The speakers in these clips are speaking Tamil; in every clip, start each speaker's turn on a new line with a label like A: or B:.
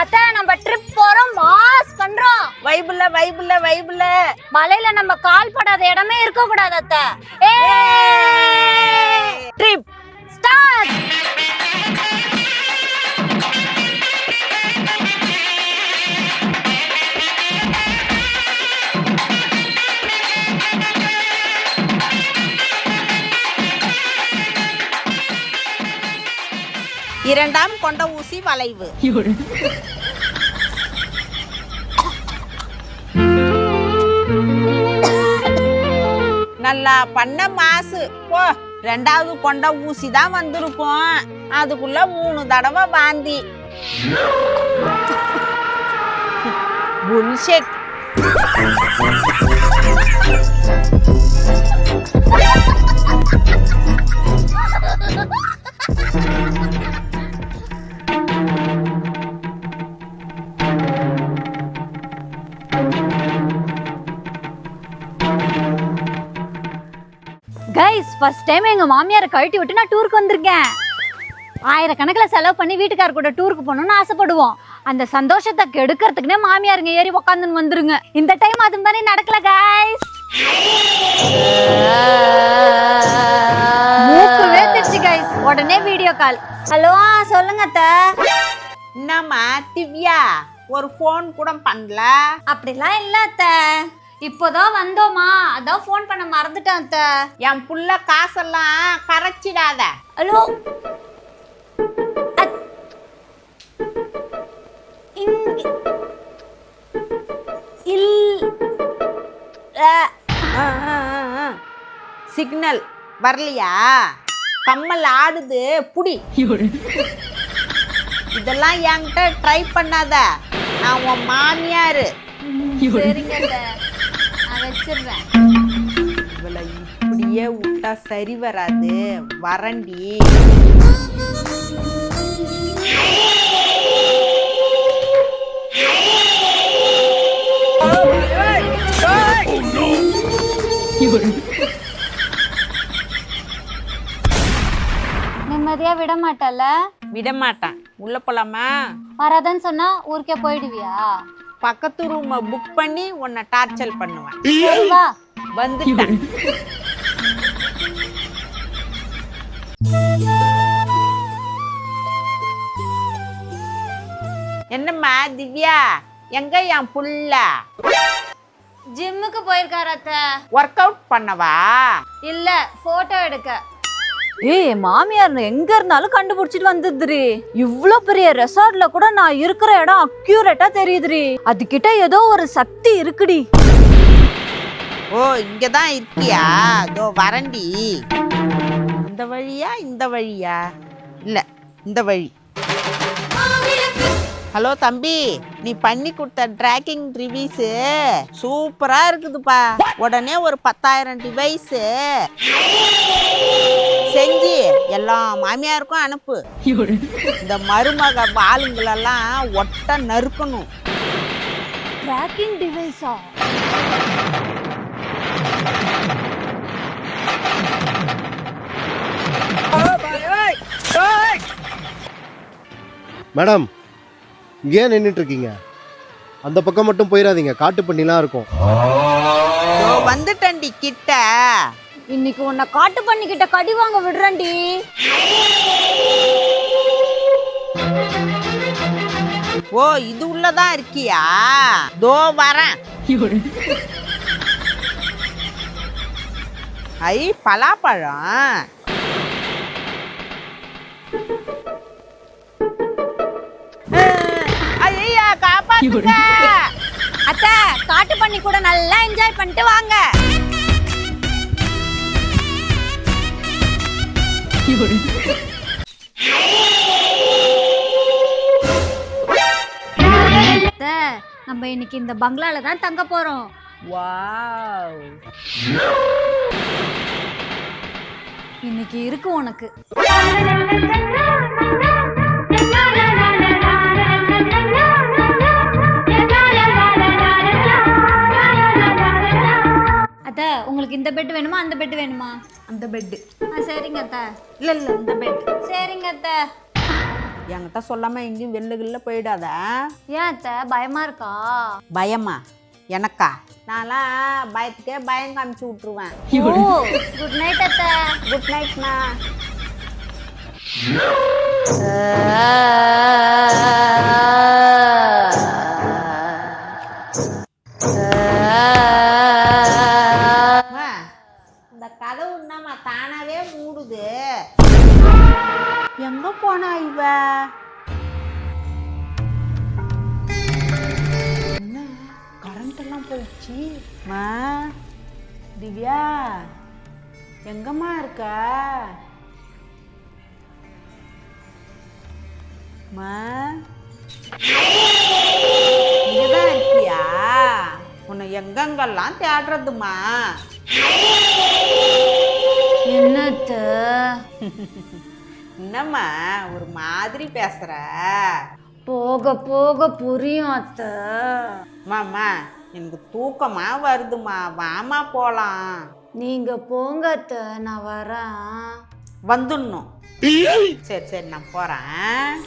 A: அத்தை நம்ம ட்ரிப் போறோம் மாஸ் பண்றோம்.
B: வைபுல வைபுல வைபுல.
A: மலையில நம்ம கால் படாத இடமே இருக்க கூடாது அத்தை ஏ
B: ட்ரிப்
A: ஸ்டார்ட்
B: இரண்டாம் கொண்ட ஊசி வளைவு. நல்லா பண்ண மாசு. போ ரெண்டாவது கொண்ட ஊசி தான் வந்திருக்கும். அதுக்குள்ள மூணு தடவை வாந்தி. புல்ஷெட்
A: கைஸ் ஃபர்ஸ்ட் டைம் எங்க மாமியாரை கழட்டி விட்டு நான் டூருக்கு வந்திருக்கேன். ஆயிரக்கணக்கில் செலவு பண்ணி வீட்டுக்கார கூட டூருக்கு போகணும்னு ஆசைப்படுவோம். அந்த சந்தோஷத்தை கெடுக்கிறதுக்குனே மாமியாருங்க ஏறி உக்காந்துன்னு வந்துருங்க. இந்த டைம் அது மாதிரி நடக்கல கைஸ் மூக்கு வேத்துச்சு கைஸ் உடனே வீடியோ கால் ஹலோ சொல்லுங்க அத்தை.
B: என்னம்மா திவ்யா? ஒரு ஃபோன் கூட பண்ணல.
A: அப்படிலாம் இல்ல அத்தை. இப்போதான் வந்தோமா? அதான் ஃபோன் பண்ண மறந்துட்டேன் அத்தை.
B: என் புள்ள காசெல்லாம் கரைச்சிடாத.
A: ஹலோ? அத்- இங்க- இல் அ-
B: சிக்னல் வரலையா? கம்மல் ஆடுது புடி. இதெல்லாம் என்கிட்ட ட்ரை பண்ணாத. நான் உன் மாமியாரு.
A: சரிங்க அத்தை. வச்சிடுறேன்.
B: இவளை இப்படியே விட்டா சரி வராது. வரண்டி.
A: நிம்மதியா விட மாட்டல
B: விட மாட்டான். உள்ள போலாமா?
A: வராதன்னு சொன்னா ஊருக்கே போயிடுவியா?
B: பக்கத்து ரூமை புக் பண்ணி உன்னை டார்ச்சர் பண்ணுவேன்.
A: சரி வா
B: வந்துட்டேன். என்னம்மா திவ்யா? எங்க என் புள்ள?
A: ஜிம்முக்கு போயிருக்காரு அத்தை.
B: ஒர்க் அவுட் பண்ணவா?
A: இல்ல போட்டோ எடுக்க.
C: ஏய் மாமியார் எங்க இருந்தாலும் கண்டுபிடிச்சிட்டு வந்துதுரி இவ்ளோ பெரிய ரெசார்ட்ல கூட நான் இருக்கிற இடம் அக்யூரேட்டா தெரியுதுரி அதுகிட்ட ஏதோ ஒரு சக்தி இருக்குடி.
B: ஓ இங்கதான் இருக்கியா? இதோ வரண்டி. இந்த வழியா இந்த வழியா? இல்ல இந்த வழி. ஹலோ தம்பி நீ பண்ணி கொடுத்த ட்ராக்கிங் ரிவ்யூஸு சூப்பராக இருக்குதுப்பா. உடனே ஒரு பத்தாயிரம் டிவைஸு செஞ்சு எல்லா மாமியாருக்கும் அனுப்பு. இந்த மருமக ஆளுங்களெல்லாம் ஒட்ட நறுக்கணும்.
A: ட்ராக்கிங் டிவைஸா
D: மேடம் இங்கே நின்றுட்டு இருக்கீங்க அந்த பக்கம் மட்டும் போயிடாதீங்க காட்டு பண்ணிலாம் இருக்கும்
B: வந்துட்டண்டி கிட்ட.
A: இன்னைக்கு உன்னை காட்டு பண்ணிக்கிட்ட கடி வாங்க விடுறேன்டி.
B: ஓ இது உள்ளதான் இருக்கியா? தோ வரேன். ஐ பலாப்பழம். ஐயா காப்பாத்துங்க.
A: அத்தை காட்டு பண்ணி கூட நல்லா என்ஜாய் பண்ணிட்டு வாங்க. நம்ம இன்னைக்கு இந்த பங்களால தான் தங்க போறோம்.
B: வாவ்.
A: இன்னைக்கு இருக்கு உனக்கு. இந்த பெட் வேணுமா? அந்த பெட் வேணுமா?
B: அந்த பெட்டு
A: ஆ சரிங்க அத்தை.
B: இல்ல இல்ல இந்த பெட்
A: சரிங்க அத்தை.
B: என்கிட்ட சொல்லாம எங்கேயும் வெளில கில்ல போயிடாத.
A: ஏன் அத்தை? பயமா இருக்கா?
B: பயமா? எனக்கா? நான்லாம் பயத்துக்கே பயம் காமிச்சு விட்ருவேன்
A: ஓ குட் நைட் அத்தை.
B: குட் நைட்மா அம்மா, இவ என்ன? கரண்ட் எல்லாம் போயிடுச்சு. மா திவ்யா எங்கம்மா இருக்க? மா இங்கதான் இருக்கியா? உன்னை எங்கெங்கெல்லாம் தேடுறதுமா
A: என்ன அத்தை
B: என்னம்மா ஒரு மாதிரி பேசுற?
A: போக போக புரியும் அத்தை.
B: மாமா எனக்கு தூக்கமா வருதுமா வாமா போலாம்.
A: நீங்க போங்க அத்தை நான் வரேன்.
B: வந்துடணும். சரி சரி நான் போறேன்.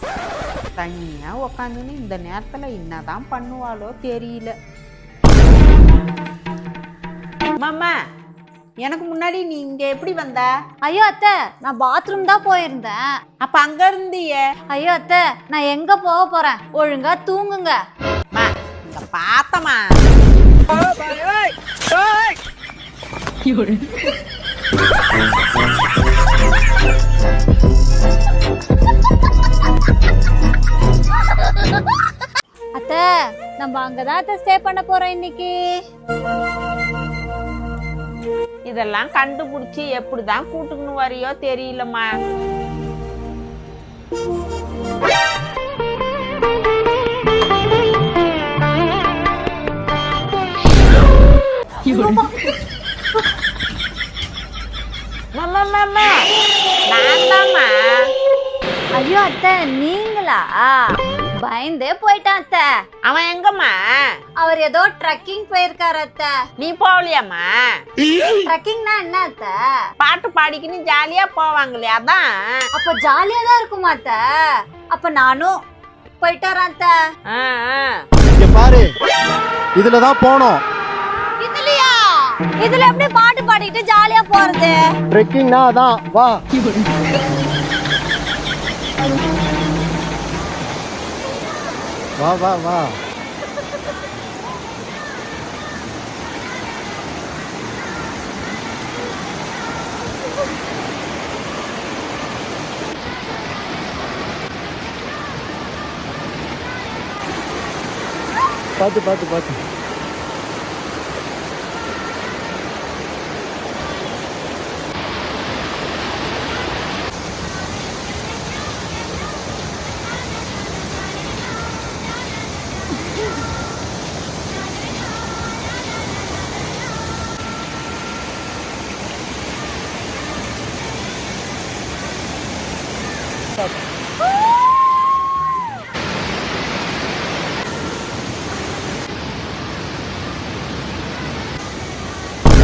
B: தனியா உக்காந்துன்னு இந்த நேரத்துல என்னதான் பண்ணுவாளோ தெரியல. மாமா எனக்கு முன்னாடி நீ இங்க எப்படி வந்த?
A: ஐயோ அத்தை நான் பாத்ரூம் தான் போயிருந்தேன்.
B: அப்ப அங்க இருந்தியே?
A: ஐயோ அத்தை நான் எங்க போக போறேன்? ஒழுங்கா தூங்குங்க.
B: மா இங்க பார்த்தமா
A: அத்தை நம்ம அங்கதான் அத்தை ஸ்டே பண்ண போறோம் இன்னைக்கு.
B: இதெல்லாம் கண்டுபிடிச்சி எப்படிதான் கூட்டுக்குன்னு வரியோ தெரியலம்மா. மாமா,
A: ஐயோ அத்தை நீங்களா? பயந்தே போயிட்டான் அத்தை.
B: அவன் எங்கம்மா?
A: அவர் ஏதோ ட்ரக்கிங் போயிருக்காரு அத்தை.
B: நீ போகலையாம்மா?
A: ட்ரக்கிங்னா என்ன அத்தை?
B: பாட்டு பாடிக்கின்னு ஜாலியா போவாங்களே அதான்.
A: அப்ப ஜாலியா தான் இருக்குமா அத்தை? அப்ப நானும் போயிட்டு வரேன் அத்தை?
B: ஆ, ஆ.
D: இங்க பாரு. இதுல தான் போனோம்.
A: இதுலயா? இதுல எப்படி பாட்டு பாடிட்டு ஜாலியா போறது?
D: ட்ரெக்கிங்னா அதான். வா. வா வா வா. பார்த்து பார்த்து பார்த்து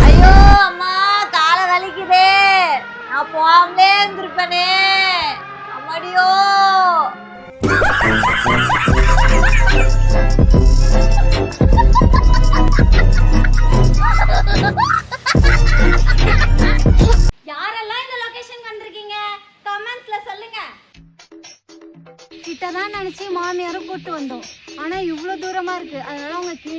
A: ஐயோ அம்மா கால வலிக்குதே. நான் போகாமலே இருந்திருப்பேனே. அம்மாடியோ. மாமியாரும் வந்தோம். ஆனால் இவ்வளோ தூரமாக இருக்குது அதனால் அவங்க கீழே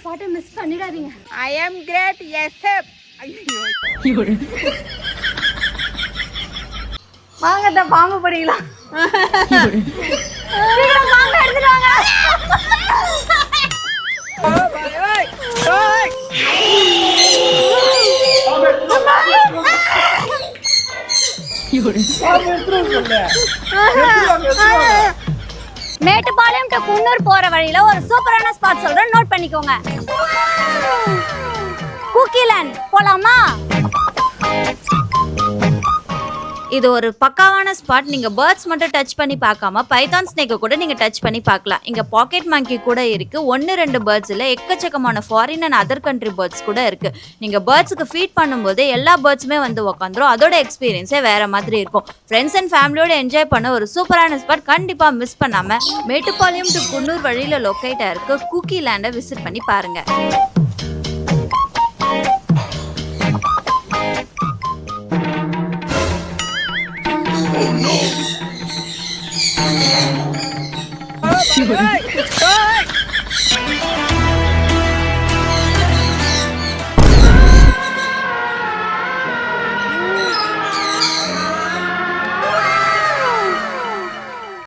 A: ஸ்பாட்டை மிஸ் பண்ணிடாதீங்க.
B: ஐ எம் கிரேட் எஸ்எப் ஐயோ.
A: வாங்க பாம்பு படிக்கலாம் சீக்கிரம் பாம்பு எடுத்துட்டு வாங்க. மேட்டுப்பாளையம் டு குன்னூர் போற வழியில ஒரு சூப்பரான ஸ்பாட் சொல்றேன். நோட் பண்ணிக்கோங்க. குக்கிலன் போலாமா?
C: இது ஒரு பக்காவான ஸ்பாட் நீங்க பேர்ட்ஸ் மட்டும் டச் பண்ணி பார்க்காம பைத்தான் ஸ்னேக்கை கூட நீங்க டச் பண்ணி பார்க்கலாம். இங்க பாக்கெட் மங்கி கூட இருக்கு. ஒன்னு ரெண்டு பேர்ட்ஸில் எக்கச்சக்கமான foreign and other country birds கூட இருக்கு. நீங்க பேர்ட்ஸுக்கு ஃபீட் பண்ணும்போது எல்லா பேர்ட்ஸுமே வந்து உக்காந்துரும். அதோட எக்ஸ்பீரியன்ஸே வேற மாதிரி இருக்கும். ஃப்ரெண்ட்ஸ் அண்ட் ஃபேமிலியோட என்ஜாய் பண்ண ஒரு சூப்பரான ஸ்பாட் கண்டிப்பா மிஸ் பண்ணாம மேட்டுப்பாளையம் டு குன்னூர் வழியில லொக்கேட் ஆயிருக்கு குக்கி லேண்டை விசிட் பண்ணி பாருங்க.
B: Good. Oh.